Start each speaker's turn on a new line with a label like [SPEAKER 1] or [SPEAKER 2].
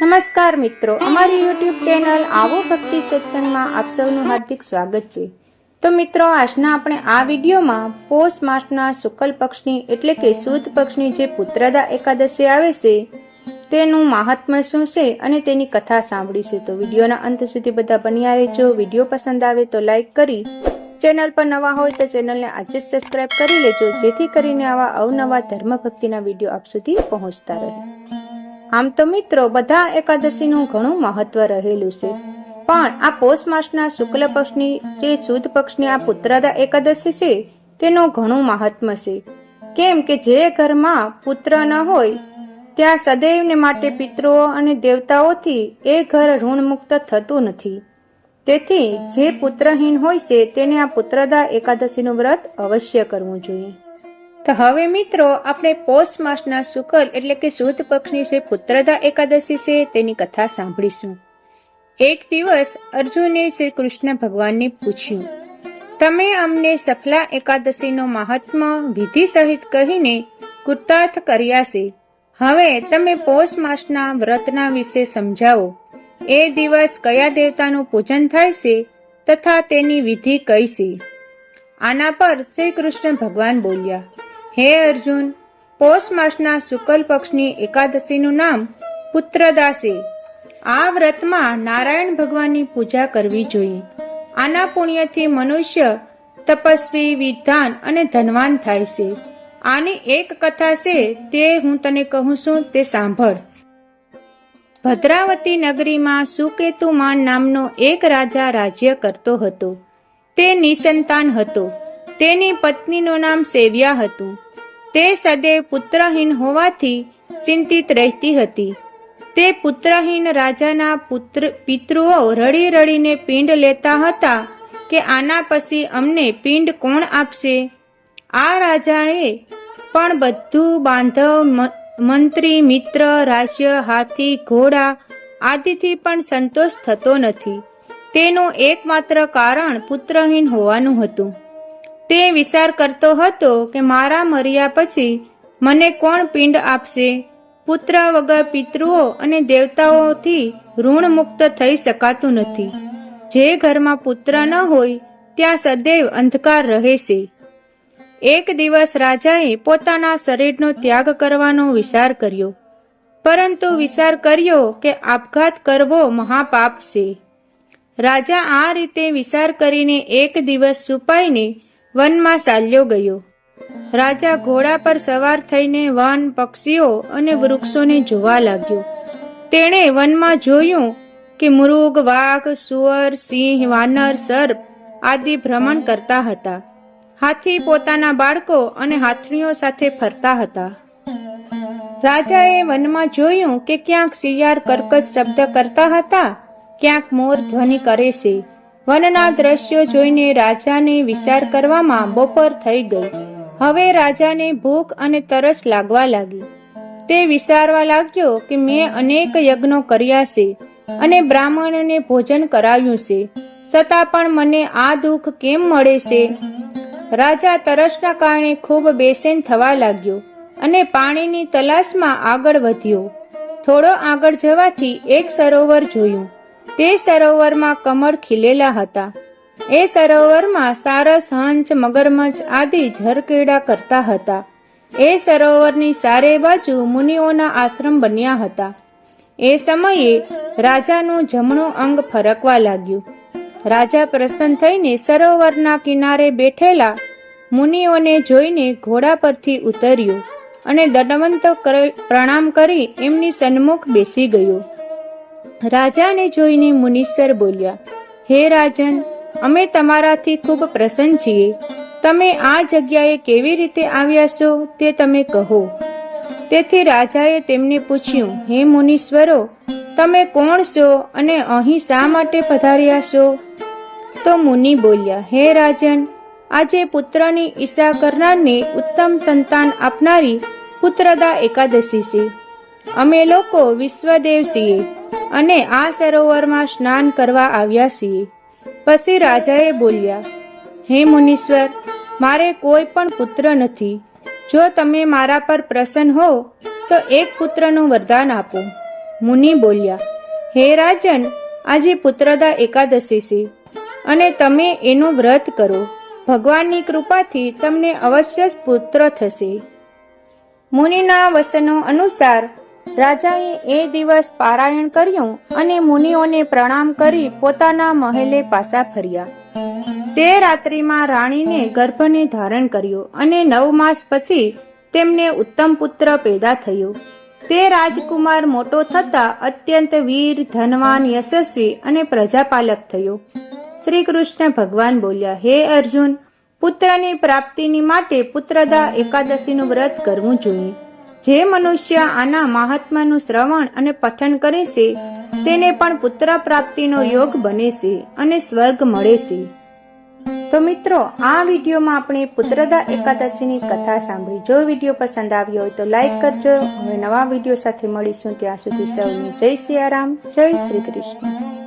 [SPEAKER 1] નમસ્કાર મિત્રો, અમારી યુટ્યુબ ચેનલ આવો ભક્તિ સત્સંગમાં આપ સૌનું હાર્દિક સ્વાગત છે. તો મિત્રો, આજના આપણે આ વિડીયોમાં પોષ માસના શુક્લ પક્ષની એટલે કે સુદ પક્ષની જે પુત્રદા એકાદશી આવે છે, તેનું મહાત્મ્ય શું છે અને તેની કથા સાંભળીશું. તો વિડીયોના અંત સુધી બધા બન્યા રહેજો. વીડિયો પસંદ આવે તો લાઈક કરી, ચેનલ પર નવા હોય તો ચેનલને આજે જ સબસ્ક્રાઇબ કરી લેજો, જેથી કરીને આવા અવનવા ધર્મ ભક્તિના વીડિયો આપ સુધી પહોંચતા રહે. આમ તો મિત્રો, બધા એકાદશીનું ઘણું મહત્વ રહેલું છે. પણ આ પોષ માસના શુક્લ પક્ષની, જે સુદ પક્ષની આ પુત્રદા એકાદશી છે, તેનું ઘણું મહાત્મ્ય છે. કેમ કે જે ઘરમાં પુત્ર ન હોય, ત્યાં સદૈવને માટે પિતૃઓ અને દેવતાઓથી એ ઘર ઋણમુક્ત થતું નથી. તેથી જે પુત્રહીન હોય છે, તેને આ પુત્રદા એકાદશીનું વ્રત અવશ્ય કરવું જોઈએ. તો હવે મિત્રો, આપણે પોષ માસના શુકલ એટલે કે સુદ પક્ષની જે પુત્રદા એકાદશી છે, તેની કથા સાંભળીશું. એક દિવસ અર્જુને શ્રી કૃષ્ણ ભગવાનને પૂછ્યું, તમે અમને સફલા એકાદશીનો મહાત્મા વિધિ સહિત કહીને કૃતાર્થ કર્યા છે. હવે તમે પોષ માસના વ્રતના વિશે સમજાવો. એ દિવસ કયા દેવતાનું પૂજન થાય છે તથા તેની વિધિ કઈ છે? આના પર શ્રી કૃષ્ણ ભગવાન બોલ્યા હે અર્જુન પોષ માસના શુકલ પક્ષની એકાદશીનું નામ પુત્રદાસી. આ વ્રતમાં નારાયણ ભગવાનની પૂજા કરવી જોઈએ. આના પુણ્યથી મનુષ્ય તપસ્વી વિધાન અને ધનવાન થાય છે. આની એક કથા છે, તે હું તને કહું છું, તે સાંભળ. ભદ્રાવતી નગરીમાં સુકેતુમાન નામનો એક રાજા રાજ્ય કરતો હતો. તે નિસંતાન હતો. તેની પત્નીનું નામ સેવ્યા હતું. તે સદૈવ પુત્રહીન હોવાથી ચિંતિત રહેતી હતી. તે પુત્રહીન રાજાના પુત્ર, પિતૃઓ રડી રડીને પિંડ લેતા હતા કે આના પછી અમને પિંડ કોણ આપશે? આ રાજાએ પણ બધું બાંધવ મંત્રી, મિત્ર, રાજ્ય, હાથી, ઘોડા આદિથી પણ સંતોષ થતો નથી. તેનું એકમાત્ર કારણ પુત્રહીન હોવાનું હતું. તે વિચાર કરતો હતો કે મારા મર્યા પછી મને કોણ પિંડ આપશે? પુત્ર વગર પિતૃઓ અને દેવતાઓથી ઋણ મુક્ત થઈ શકાતું નથી. જે ઘરમાં પુત્ર ન હોય, ત્યાં સદૈવ અંધકાર રહે છે. એક દિવસ રાજાએ પોતાના શરીરનો ત્યાગ કરવાનો વિચાર કર્યો. પરંતુ વિચાર કર્યો કે આપઘાત કરવો મહાપાપ છે. રાજા આ રીતે વિચાર કરીને એક દિવસ છુપાઈને વનમાં ચાલ્યો ગયો. રાજા ઘોડા પર સવાર થઈને વન પક્ષીઓ અને વૃક્ષોને જોવા લાગ્યો. તેણે વનમાં જોયું કે મૃગ, વાઘ, સુઅર, સિંહ, વાનર, સર્પ આદિ ભ્રમણ કરતા હતા. હાથી પોતાના બાળકો અને હાથણીઓ સાથે ફરતા હતા. રાજાએ વનમાં જોયું કે ક્યાંક શિયાળ કર્કશ શબ્દ કરતા હતા, ક્યાંક મોર ધ્વનિ કરે છે. વનના દ્રશ્યો જોઈને રાજાને વિચાર કરવામાં બપોર થઈ ગઈ. હવે રાજાને ભૂખ અને તરસ લાગવા લાગી. તે વિચારવા લાગ્યો કે મેં અનેક યજ્ઞો કર્યા છે અને બ્રાહ્મણોને ભોજન કરાવ્યું છે. છતાં પણ મને આ દુઃખ કેમ મળે છે? રાજા તરસના કારણે ખૂબ બેસેન થવા લાગ્યો અને પાણીની તલાશમાં આગળ વધ્યો. થોડો આગળ જવાથી એક સરોવર જોયું. તે સરોવરમાં કમળ ખીલેલા હતા. એ સરોવરમાં સારસ હંસ મગરમચ્છ આદિ ઝરકેડા કરતા હતા. એ સરોવરની સારે બાજુ મુનિઓના આશ્રમ બન્યા હતા. એ સમયે રાજાનું જમણું અંગ ફરકવા લાગ્યું. રાજા પ્રસન્ન થઈને સરોવરના કિનારે બેઠેલા મુનિઓને જોઈને ઘોડા પરથી ઉતર્યો અને દંડવંત પ્રણામ કરી એમની સન્મુખ બેસી ગયો. રાજાને જોઈને મુનીશ્વર બોલ્યા, હે રાજન, અમે તમારાથી ખૂબ પ્રસન્ન છીએ. તમે આ જગ્યાએ કેવી રીતે આવ્યા છો તે તમે કહો. તેથી રાજાએ તેમને પૂછ્યું, હે મુનીશ્વરો, તમે કોણ છો અને અહીં શા માટે પધાર્યા છો? તો મુનિ બોલ્યા, હે રાજન, આજે પુત્રની ઈચ્છા કરનારને ઉત્તમ સંતાન આપનારી પુત્રદા એકાદશી છે. અમે લોકો વિશ્વદેવ છીએ. અને આ સરોવરમાં સ્નાન કરવા આવ્યા છીએ. પછી રાજાએ બોલ્યા, હે મુનીશ્વર, મારે કોઈ પણ પુત્ર નથી. જો તમે મારા પર પ્રસન્ન હો, તો એક પુત્રનું વરદાન આપો. મુનિ બોલ્યા, હે રાજન, આજે પુત્રદા એકાદશી છે અને તમે એનું વ્રત કરો. ભગવાનની કૃપાથી તમને અવશ્ય જ પુત્ર થશે. મુનિના વસનો અનુસાર રાજાએ એ દિવસ પારાયણ કર્યું અને મુનિઓને પ્રણામ કરી પોતાના મહેલે પાછા ફર્યા. તે રાત્રિમાં રાણીને ગર્ભને ધારણ કર્યો અને નવ માસ પછી તેમને ઉત્તમ પુત્ર પેદા થયો. તે રાજકુમાર મોટો થતા અત્યંત વીર, ધનવાન, યશસ્વી અને પ્રજાપાલક થયો. શ્રી કૃષ્ણ ભગવાન બોલ્યા, હે અર્જુન, પુત્રની પ્રાપ્તિની માટે પુત્રદા એકાદશીનું વ્રત કરવું જોઈએ. જે મનુષ્ય આના મહાત્માનું શ્રવણ અને પઠન કરે છે, તેને પણ પુત્ર પ્રાપ્તિનો યોગ બને છે અને સ્વર્ગ મળે છે. તો મિત્રો, આ વિડીયોમાં આપણે પુત્રદા એકાદશીની કથા સાંભળી. જો વીડિયો પસંદ આવ્યો હોય તો લાઈક કરજો. હવે નવા વીડિયો સાથે મળીશું ત્યાં સુધી સૌને જય સિયારામ, જય શ્રી કૃષ્ણ.